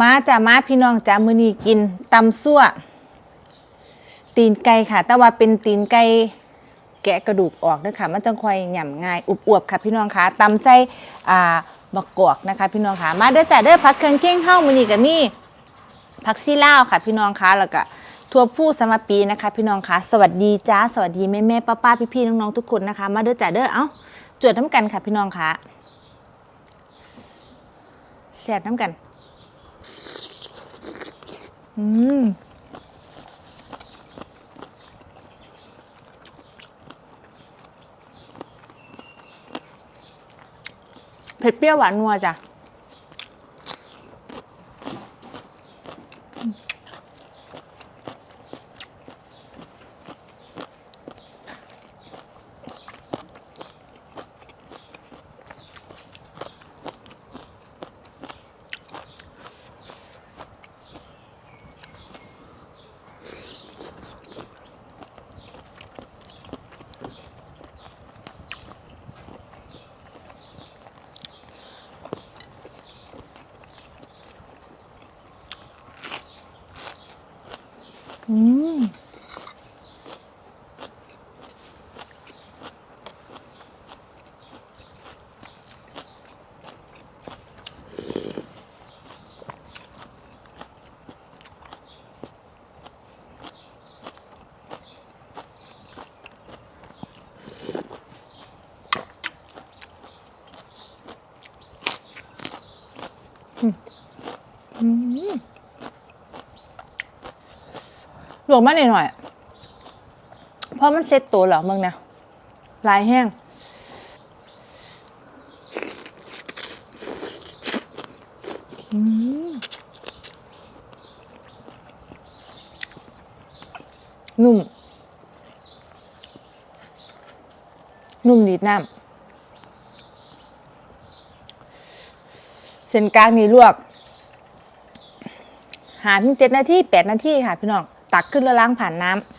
มาจ้ามาพี่น้องจ้ามื้อนี้กินตำซั่ว ตีนไก่ค่ะ แต่ว่าเป็นตีนไก่แกะกระดูกออกเด้วยค่ะมันจังคอยหย่ำง่ายอุบอวบๆค่ะพี่น้องคะตำใส่อ่าบักกอกนะคะ พี่น้องคะมาเด้อจ้าเด้อผักเครื่องเคียงเฮ้ามือนี้ก็มีผักซี่ลาวค่ะ พี่น้องคะแล้วก็ทั่วผู้สมปีนะคะ พี่น้องคะสวัสดีจ้าสวัสดีแม่แม่ป้าป้าพี่พี่ๆน้องๆทุกคนนะคะ มาเด้อจ้าเด้อเอ้าจวดน้ำกันค่ะ พี่น้องคะแซ่บน้ำกัน อืมเผ็ดเปรี้ยวหวานนัวจ้ะอืม หลวมมาหน่อยหน่อยๆเพราะมันเซ็ตตัวเหรอมึงนี่ยลายแห้งนุ่ม นุ่มดีดน้ำเส้นกลางนี่ลวก หาถึงเจ็ดนาทีแปดนาทีค่ะพี่น้อง ตักขึ้นแล้วล้างผ่านน้ำ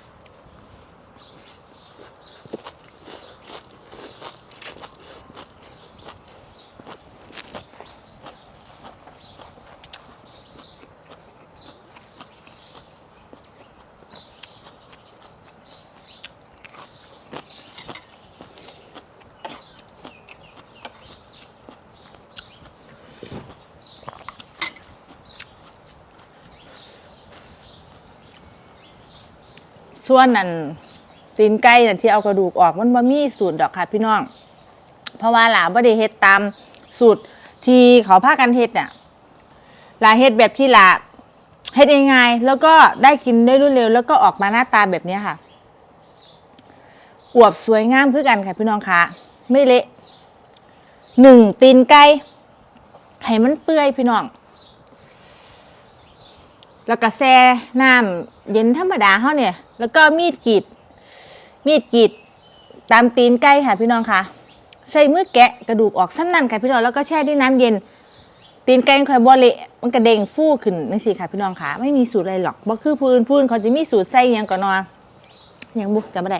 ส่วนนั่นตีนไก่นั่นที่เอากระดูกออกมันบ่มีสูตรดอกค่ะพี่น้อง เพราะว่าหลาบ่ได้เฮ็ดตามสูตรที่เขาพากันเฮ็ดเนี่ยหลาเฮ็ดแบบที่หลาเฮ็ดง่ายๆแล้วก็ได้กินได้รวดเร็ว แล้วก็ออกมาหน้าตาแบบนี้ค่ะอวบสวยงามคือกันค่ะพี่น้องคะไม่เละหนึ่งตีนไก่ให้มันเปื่อยพี่น้อง แล้วก็แช่น้ำเย็นธรรมดาเขาเนี่ย แล้วก็มีดกรีด มีดกรีดตามตีนไก่ค่ะพี่น้องค่ะ ใส่มือแกะกระดูกออกสั้นนั่นค่ะพี่น้อง แล้วก็แช่ด้วยน้ำเย็น ตีนไก่มันค่อยบอเละมันกระเด้งฟูขึ้นนี่สิค่ะพี่น้องค่ะ ไม่มีสูตรอะไรหรอกบ่คือพื้นพื้นเขาจะมีสูตรใส่ยังก่อนนอยังบุกจำไม่ได้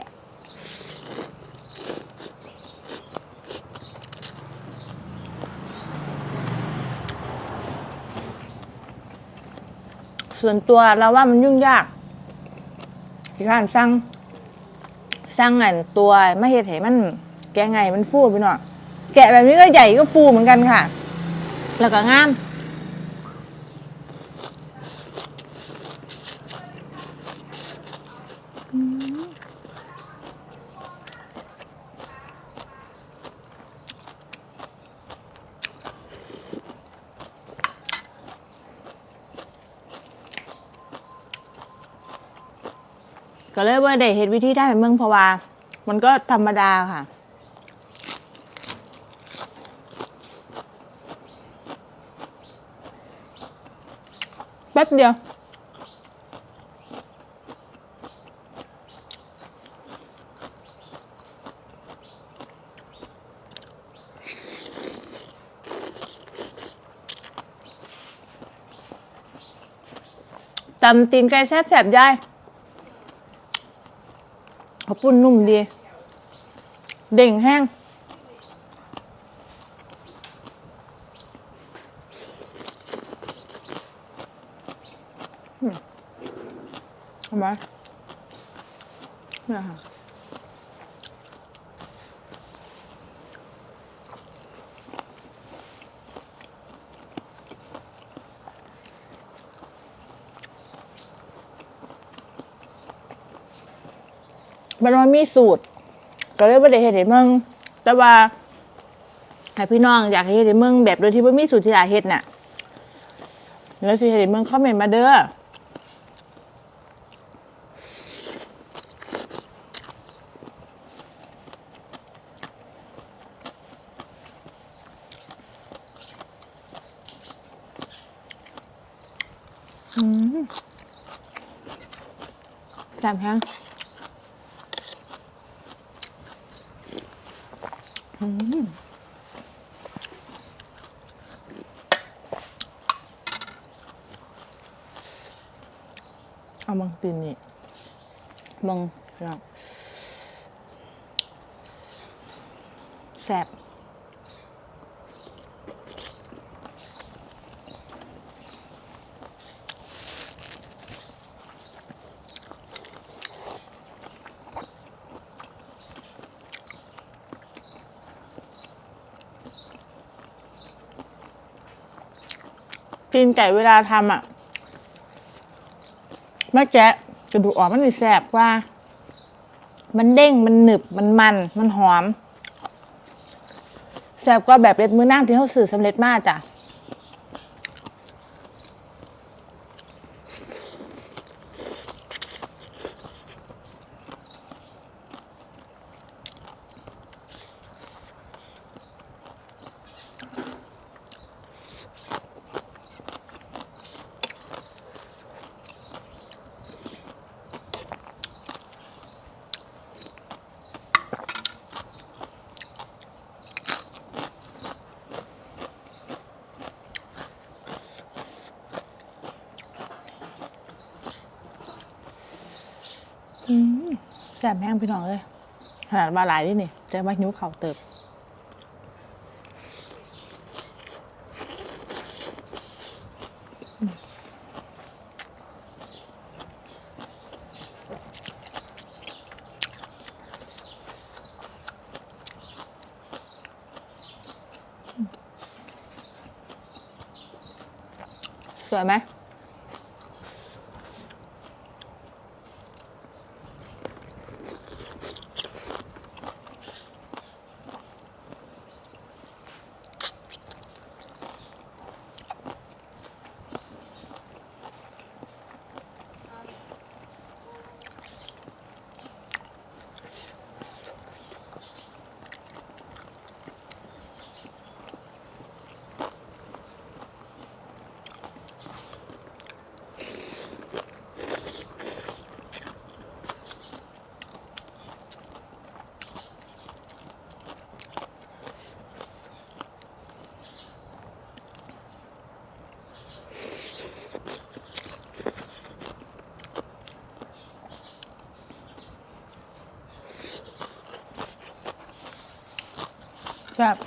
ส่วนตัวเราว่ามันยุ่งยากที่การสร้างสร้างอันตัวไม่เห็ดเห้มันแกะไงมันฟูไปหน่อยแกะแบบนี้ก็ใหญ่ก็ฟูเหมือนกันค่ะ แล้วก็งาม ก็เลยว่าได้เห็นวิธีได้แบบเมืองเพราะว่า มันก็ธรรมดาค่ะ แป๊บเดียว ตำตีนไก่แซ่บๆยายาวปุ้นนุ่มดี เด่งแห้งอทำไมเนี่ยค่ะ มันมันมีสูตร ก็เลยไม่ได้เห็นมึงแต่ว่าให้พี่น้องอยากให้เห็นมึงแบบโดยที่ไม่มีสูตรที่หลายเฮ็ดน่ะเนื้อสิเห็นมึงคอมเมนต์มาเด้อแซ่บแฮงอืม เอามังตินนี่มังแบบแสบ ตีนไก่เวลาทำอะแม่แกะกระดูกอ่อนมันอีแสบว่า มันเด้งมันหนึบมันมัน มันหอมแสบก็แบบเล็ดมือนั่งที่เขาสื่อสำเร็จมากจ้ะ แซ่บแห้งพี่น้องเลยขนาดมาหลายนี่นี่เจะมาหิวเข่าวเติบสวยไหม แซ่บ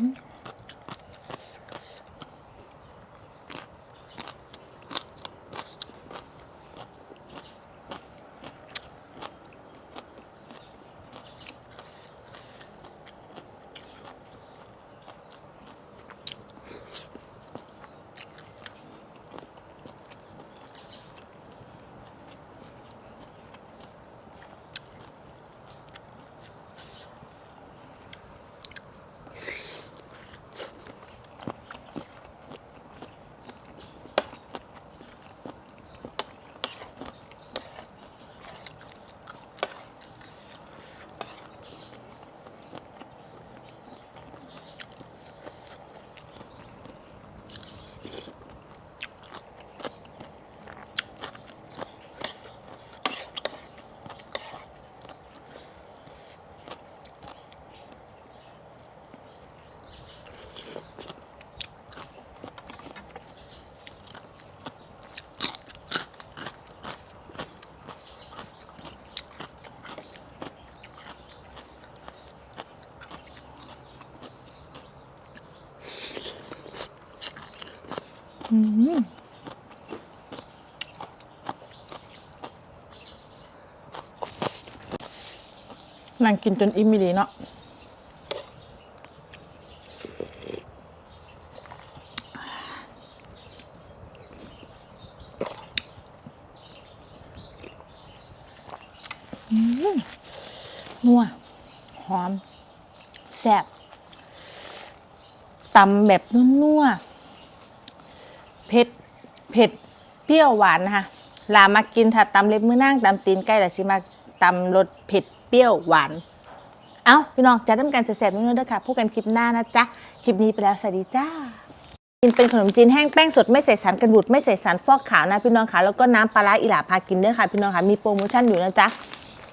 down. นั่งกินจนอิ่มมีดีเนาะนัวหอม แซ่บตำแบบนัวๆเผ็ดเผ็ดเปรี้ยวหวานนะคะลามากินถ้าตำเล็บมือนั่งตำตีนไก่แต่ชิมาตำรสเผ็ด เปรี้ยวหวาน เอ้าพี่น้องจะทำการแสบๆนู่นเด้อค่ะพบกันคลิปหน้านะจ๊ะ คลิปนี้ไปแล้วสวัสดีจ้ากินเป็นขนมจีนแห้งแป้งสดไม่ใส่สารกันบูดไม่ใส่สารฟอกขาวนะพี่น้องค่ะแล้วก็น้ำปลาร้าอิหร่าพากินด้วยค่ะพี่น้องค่ะมีโปรโมชั่นอยู่นะจ๊ะ